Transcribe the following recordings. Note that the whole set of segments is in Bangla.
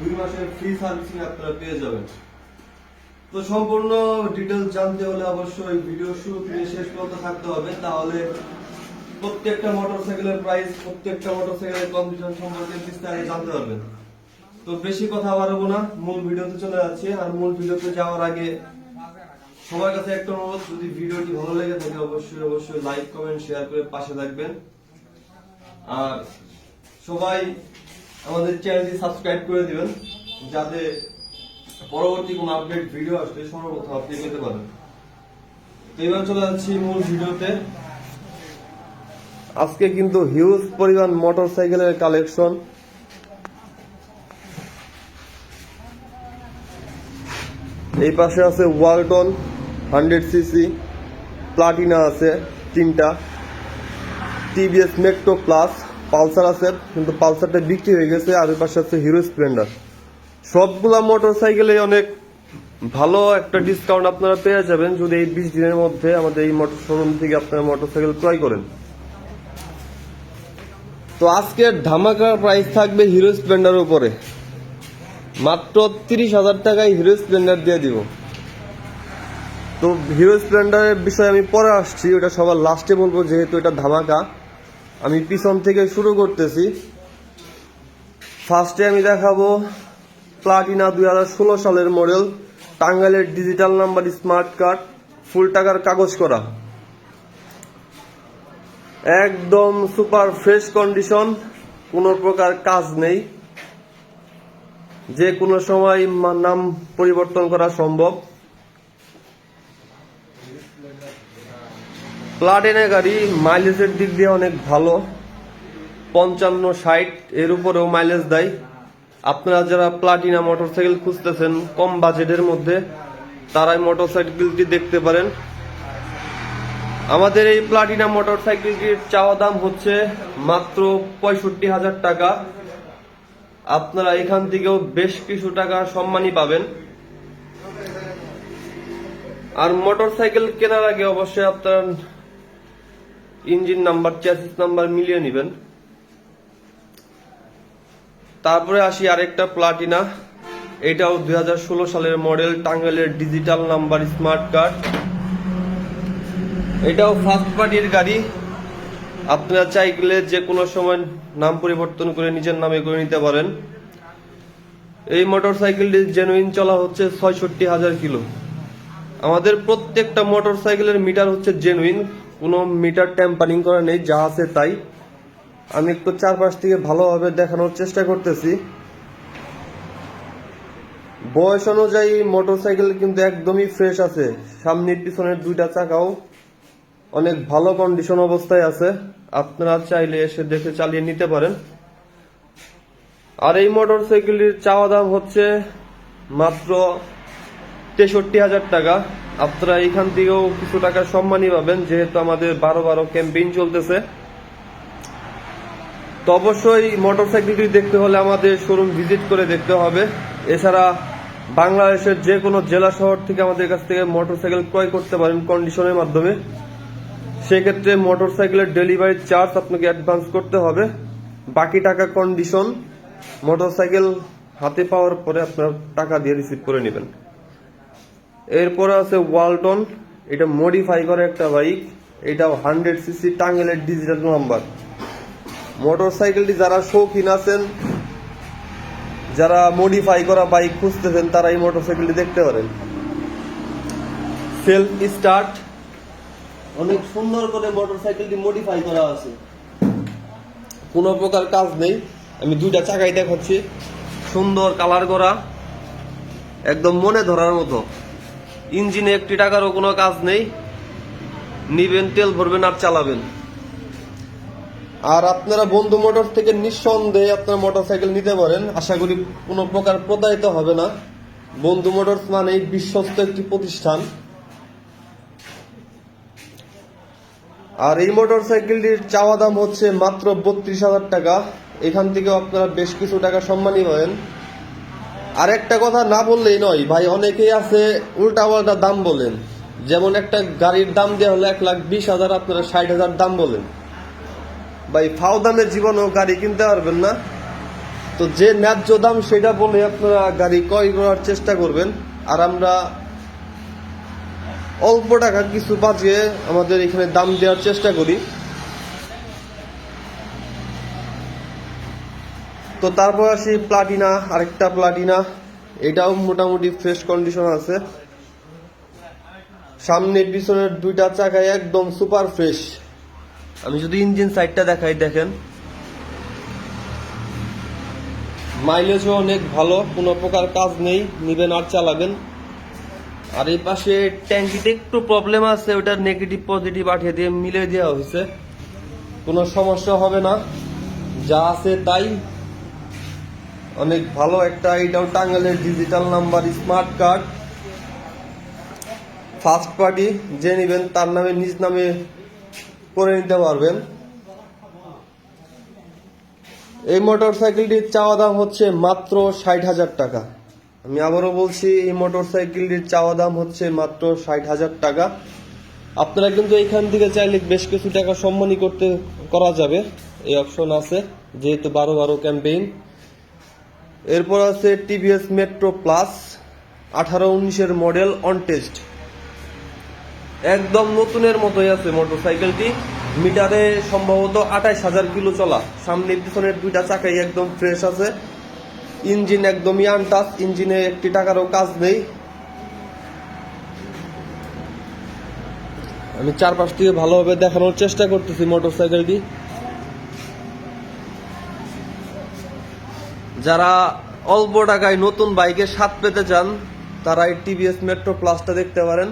দুই মাসের ফ্রি সার্ভিসিং আপনারা পেয়ে যাবেন। তো সম্পূর্ণ ডিটেলস জানতে হলে অবশ্যই ভিডিও শুরু থেকে শেষ পর্যন্ত থাকতে হবে। তাহলে প্রত্যেকটা মোটরসাইকেলের প্রাইস প্রত্যেকটা মোটরসাইকেলের কন্ডিশন সম্পর্কে বিস্তারিত জানতে পারবেন। তো বেশি কথা বাড়াবো না, মূল ভিডিওতে চলে যাচ্ছি। আর মূল ভিডিওতে যাওয়ার আগে সবার কাছে একটা অনুরোধ, যদি ভিডিওটি ভালো লেগে থাকে, অবশ্যই অবশ্যই লাইক কমেন্ট শেয়ার করে পাশে থাকবেন। আর সবাই আমাদের চ্যানেলটি সাবস্ক্রাইব করে দিবেন, যাতে পরবর্তী কোনো আপডেট ভিডিও আসলে সর্বপ্রথম আপনি পেতে পারেন। তো এবার চলে যাচ্ছি মূল ভিডিওতে। আজকে কিন্তু হিউজ পরিমাণ মোটর সাইকেলের কালেকশন এই পাশে আছে ওয়ালটন হান্ড্রেড সিসি প্লাটিনা আছে তিনটা টিভিএস মেট্রো প্লাস পালসার আছে, কিন্তু পালসারটা বিক্রি হয়ে গেছে, আর ওই পাশে আছে হিরো স্প্লেন্ডার। সবগুলা মোটর সাইকেলে অনেক ভালো একটা ডিসকাউন্ট আপনারা পেয়ে যাবেন যদি এই বিশ দিনের মধ্যে আমাদের এই মোটর শোরুম থেকে আপনারা মোটর সাইকেল ক্রয় করেন। তো আজকের ধামাকার প্রাইস থাকবে হিরো স্প্লেন্ডারের উপরে। মাত্র তিরিশ হাজার টাকায় হিরো স্প্লেন্ডার দিয়ে দিব। তো হিরো স্প্লেন্ডারের বিষয়ে আমি পরে আসছি, ওটা সবার লাস্টে বলব, যেহেতু এটা ধামাকা। আমি পিছন থেকে শুরু করতেছি। ফার্স্টে আমি দেখাবো প্লাটিনা দুই হাজার ষোলো সালের মডেল টাঙ্গাইলের digital number smart card full টাকার কাগজ করা। একদম সুপার ফ্রেশ কন্ডিশন কোনো প্রকার কাজ নেই। যে কোনো সময় নাম পরিবর্তন করা সম্ভব। প্লাটিনা গাড়ি মাইলেজের দিক দিয়ে অনেক ভালো। পঞ্চান্ন, ষাট, এর উপরেও মাইলেজ দেয়। আপনারা যারা প্লাটিনা মোটরসাইকেল খুঁজতেছেন, কম বাজেটের মধ্যে তারাই মোটরসাইকেলটি দেখতে পারেন। আমাদের এই প্লাটিনা মোটরসাইকেলটির চাওয়া দাম হচ্ছে মাত্র পঁয়ষট্টি হাজার টাকা। আপনারা এখান থেকেও বেশ কিছু টাকা সম্মানই পাবেন। আর মোটরসাইকেল কেনার আগে অবশ্যই আপনার ইঞ্জিন নাম্বার চ্যাসিস নাম্বার মিলিয়ে নেবেন। তারপরে আসি আরেকটা প্লাটিনা এটাও দু হাজার ষোলো সালের মডেল টাঙ্গাইলের ডিজিটাল নাম্বার স্মার্ট কার্ড এটাও ফার্স্ট পার্টির গাড়ি। আপনারা চাইলে যে কোনো সময় নাম পরিবর্তন করে নিজের নামে করে নিতে পারেন। এই মোটরসাইকেলটি জেনুইন চলা হচ্ছে ছয়ষট্টি হাজার কিলো। আমাদের প্রত্যেকটা মোটরসাইকেলের মিটার হচ্ছে জেনুইন কোনো মিটার ট্যাম্পারিং করা নেই, যা আছে তাই। আমি একটু চারপাশ থেকে ভালোভাবে দেখানোর চেষ্টা করতেছি। বয়স অনুযায়ী মোটরসাইকেল কিন্তু একদমই ফ্রেশ আছে। সামনে পিছনের দুইটা চাকাও অনেক ভালো কন্ডিশন অবস্থায় আছে। আপনারা চাইলে এসে দেখে চালিয়ে নিতে পারেন। আর এই মোটরসাইকেলটির চাওয়া দাম হচ্ছে মাত্র তেষট্টি হাজার টাকা। আপনারা এখান থেকেও কিছু টাকা সম্মানই পাবেন, যেহেতু আমাদের বারো বারো ক্যাম্পেইন চলতেছে। তো অবশ্যই মোটরসাইকেলটি দেখতে হলে আমাদের শোরুম ভিজিট করে দেখতে হবে। এছাড়া বাংলাদেশের যে কোনো জেলা শহর থেকে আমাদের কাছ থেকে মোটরসাইকেল ক্রয় করতে পারেন কন্ডিশনের মাধ্যমে। সেক্ষেত্রে মোটরসাইকেলের ডেলিভারি চার্জ আপনাকে অ্যাডভান্স করতে হবে। বাকি টাকা কন্ডিশন মোটরসাইকেল হাতে পাওয়ার পরে আপনার টাকা দিয়ে রিসিভ করে নেবেন। এরপরে আছে ওয়ালটন এটা মডিফাই করা একটা বাইক এটাও হান্ড্রেড সিসি টাঙ্গেলের ডিজিটাল নাম্বার মোটর সাইকেলটি যারা শৌখিন আছেন, যারা মডিফাই করা বাইক খুঁজতেছেন তারা এই মোটর সাইকেলটি দেখতে পারেন। সেলফ স্টার্ট অনেক সুন্দর করে মোটরসাইকেলটি মডিফাই করা আছে। কোনো প্রকার কাজ নেই, আমি দুইটা চাকাই দেখাচ্ছি। সুন্দর কালার করা, একদম মনে ধরার মতো। ইঞ্জিনে একটি টাকারও কোনো কাজ নেই। নিবেন, তেল ভরবেন আর চালাবেন। আর আপনারা বন্ধু মোটর থেকে নিঃসন্দেহে আপনারা মোটরসাইকেল নিতে পারেন। আশা করি কোনো প্রকার প্রতারিত হবে না। বন্ধু মোটরস মানে বিশ্বস্ত একটি প্রতিষ্ঠান। আর এই মোটরসাইকেলটির চাওয়া দাম হচ্ছে মাত্র বত্রিশ হাজার টাকা। এখান থেকেও আপনারা বেশ কিছু টাকা সম্মানী পাবেন আর একটা কথা না বললেই নয়, ভাই, অনেকেই আছে উল্টা পাল্টা দাম বলেন। যেমন একটা গাড়ির দাম দেওয়া হলো এক লাখ বিশ হাজার, আপনারা ষাট হাজার দাম বলেন। ভাই ফাও দামের জীবনেও গাড়ি কিনতে পারবেন না। তো যে ন্যায্য দাম সেটা বলে আপনারা গাড়ি ক্রয় করার চেষ্টা করবেন। আর আমরা অল্প টাকা কিছু বাঁচিয়ে আমাদের এখানে দাম দেওয়ার চেষ্টা করি। তো তারপর আসি প্লাটিনা, আরেকটা প্লাটিনা। এটাও মোটামুটি ফ্রেশ কন্ডিশন আছে। সামনের পিছনের দুইটা চাকায় একদম সুপার ফ্রেশ আমি যদি ইঞ্জিন সাইডটা দেখাই, দেখেন। মাইলেজও অনেক ভালো, কোনো প্রকার কাজ নেই, নিবেন আর চালাবেন। আর এই পাশে ট্যাঙ্কিতে একটু প্রবলেম আছে ওটার নেগেটিভ পজিটিভ আঠিয়ে দিয়ে মিলে দেওয়া হয়েছে। কোনো সমস্যা হবে না। যা আছে তাই। অনেক ভালো একটা এটাও টাঙ্গালের digital number smart card first party যে নেবেন তার নামে, নিজ নামে করে নিতে পারবেন। এই মোটর সাইকেলটির চাওয়া দাম হচ্ছে মাত্র ষাট হাজার টাকা। আমি আবারও বলছি, এই মোটর সাইকেলটির চাওয়া দাম হচ্ছে মাত্র ষাট হাজার টাকা। আপনারা কিন্তু এখান থেকে চাইলে বেশ কিছু টাকা সম্মানী করতে, করা যাবে। এই অপশন আছে, যেহেতু বারো বারো ক্যাম্পেইন এরপর আছে টিভিএস মেট্রো প্লাস আঠারো উনিশের মডেল অন টেস্ট একদম নতুনের মতোই আছে মোটরসাইকেলটি মিটারে সম্ভবত আঠাইশ হাজার কিলো চলা। সামনে পিছনের দুইটা চাকাই একদম ফ্রেশ আছে। ইঞ্জিন একদমই আনটাচ ইঞ্জিনে একটি টাকারও কাজ নেই। আমি চারপাশ থেকে ভালোভাবে দেখানোর চেষ্টা করতেছি মোটরসাইকেলটি যারা অল্প টাকায় নতুন বাইকে স্বাদ পেতে চান তারা এই টিভিএস মেট্রো প্লাসটা দেখতে পারেন।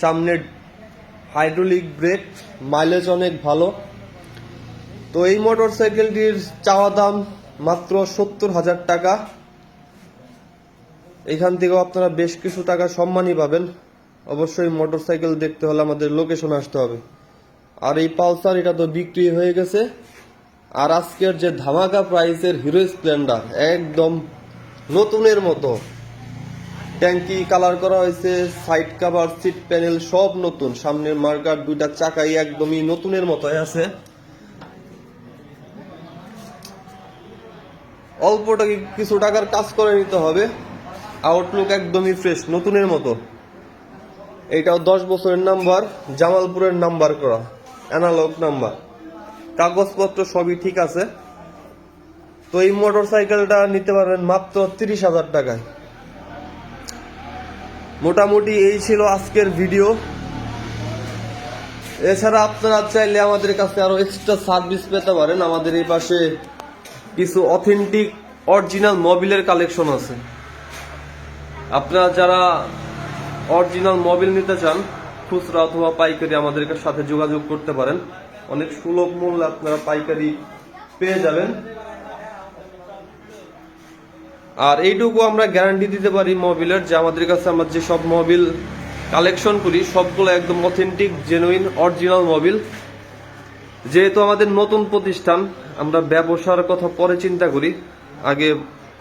সামনে হাইড্রোলিক ব্রেক মাইলেজ অনেক ভালো। তো এই মোটর সাইকেলটির চাওয়া দাম মাত্র সত্তর হাজার টাকা। এখান থেকেও আপনারা বেশ কিছু টাকা সম্মানই পাবেন। অবশ্যই মোটর সাইকেল দেখতে হলে আমাদের লোকেশন আসতে হবে। আর এই পালসার, এটা তো বিক্রি হয়ে গেছে। আর আজকের যে ধামাকা প্রাইসের হিরো স্প্লেন্ডার, একদম নতুনের মতো। ট্যাঙ্কি কালার করা হয়েছে, সাইড কাভার, সিট প্যানেল সব নতুন। সামনের মার্কার দুইটা চাকাই একদমই নতুনের মতোই আছে। অল্প টাকা কিছু টাকার কাজ করে নিতে হবে। আউটলুক একদমই ফ্রেশ নতুনের মতো। এটাও দশ বছরের নাম্বার, জামালপুরের নাম্বার করা অ্যানালগ নাম্বার। কাগজপত্র সবই ঠিক আছে। তো এই মোটর সাইকেলটা নিতে পারবেন মাত্র তিরিশ হাজার টাকায়। মোটামুটি এই ছিল আজকের ভিডিও এছাড়া আপনারা চাইলে আমাদের কাছে আরও এক্সট্রা সার্ভিস পেতে পারেন। আমাদের এই পাশে কিছু অথেন্টিক অরিজিনাল মোবিলের কালেকশন আছে। আপনারা যারা অরিজিনাল মোবিল নিতে চান, খুচরা অথবা পাইকারি আমাদের সাথে যোগাযোগ করতে পারেন। অনেক সুলভ মূল্যে আপনারা পাইকারি পেয়ে যাবেন। আর এইটুকু আমরা গ্যারান্টি দিতে পারি মোবিলের যে আমাদের কাছে আমরা যে সব মোবিল কালেকশন করি, সবগুলো একদম অথেন্টিক জেনুইন অরিজিনাল মোবিল যেহেতু আমাদের নতুন প্রতিষ্ঠান, আমরা ব্যবসার কথা পরে চিন্তা করি। আগে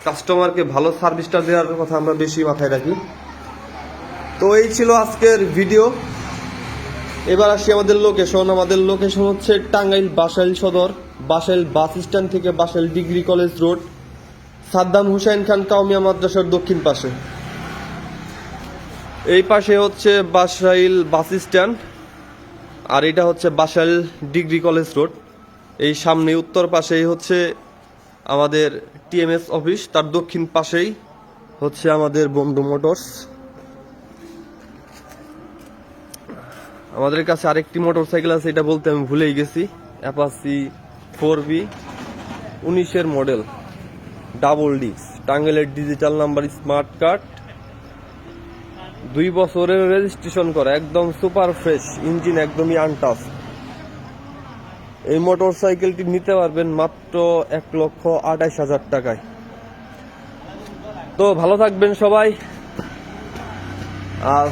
কাস্টমারকে ভালো সার্ভিসটা দেওয়ার কথা আমরা বেশি মাথায় রাখি। তো এই ছিল আজকের ভিডিও এবার আসি আমাদের লোকেশন আমাদের লোকেশন হচ্ছে টাঙ্গাইল বাসাইল সদর, বাসাইল বাস স্ট্যান্ড থেকে Basail degree college road. Saddam Hussain Khan Kaumia মাদ্রাসার দক্ষিণ পাশে। এই পাশে হচ্ছে বাসাইল বাস স্ট্যান্ড, আর এটা হচ্ছে বাসাইল ডিগ্রি কলেজ রোড। এই সামনে উত্তর পাশেই হচ্ছে আমাদের টিএমএস অফিস, তার দক্ষিণ পাশেই হচ্ছে আমাদের বন্ধু মোটরস। আমাদের কাছে আরেকটি মোটর সাইকেল আছে, এটা বলতে আমি ভুলেই গেছি। অ্যাপাসি ফোর বি উনিশের মডেল ডাবল ডিস্ক টাঙ্গেলের ডিজিটাল নাম্বার স্মার্ট কার্ড দুই বছরের রেজিস্ট্রেশন করা, একদম সুপার ফ্রেশ ইঞ্জিন একদমই আনটাস এই মোটর সাইকেলটি নিতে পারবেন মাত্র এক লক্ষ আঠাশ হাজার টাকায়। তো ভালো থাকবেন সবাই। আর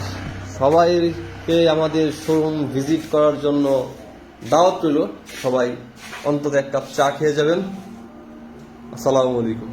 সবাইকে আমাদের শোরুম ভিজিট করার জন্য দাওয়াত রইল, সবাই অন্তত এক কাপ চা খেয়ে যাবেন। আসসালামু আলাইকুম।